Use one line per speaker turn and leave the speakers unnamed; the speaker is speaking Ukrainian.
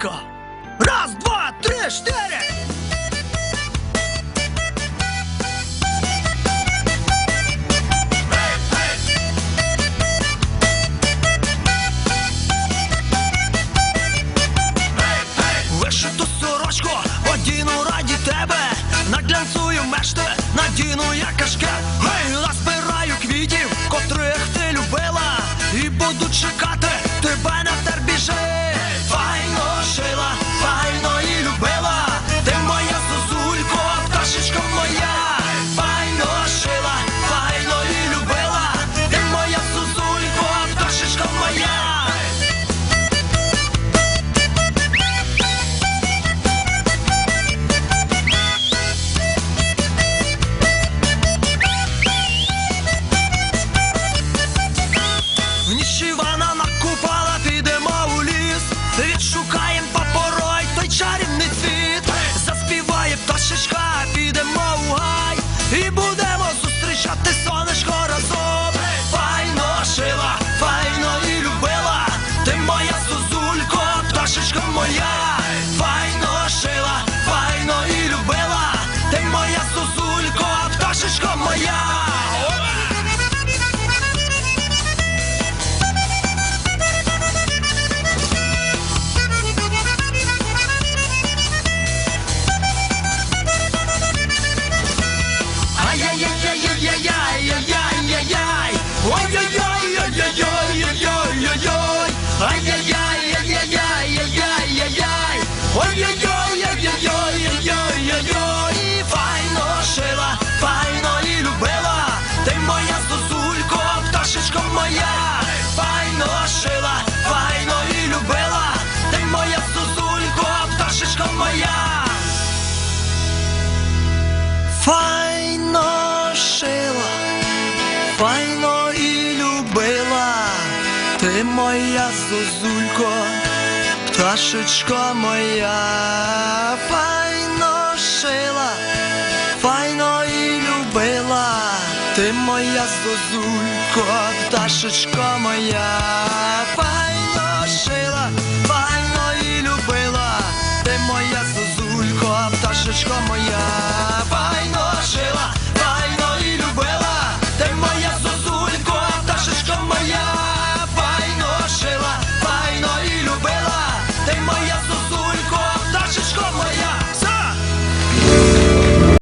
Зозулька. Раз, два, три, чотири. Вишиту сорочку, одіну раді тебе, наглянцую мешти, надіну я кашке, гей, назбираю квітів, котрих ти любила, і буду чекати тебе на тербіжи. Заспіває пташечка, підемо у гай, і будемо зустрічати сонечко разом. Файно шила, файно і любила, ти моя сузулько, пташечка моя, файно шила, файно і любила, ти моя сузулько, пташечка моя. Ой-ой-ой-ой-ой-ой-ой-ой. Файно шила, файно і любила. Ти моя зозулько, пташечко моя. Файно шила, файно і любила. Ти моя зозулько, пташечко моя. Файно шила, файно і любила, ти моя зозулько, пташечко моя, файно шила, файно і любила, ти моя зозулько, пташечко моя, файно шила,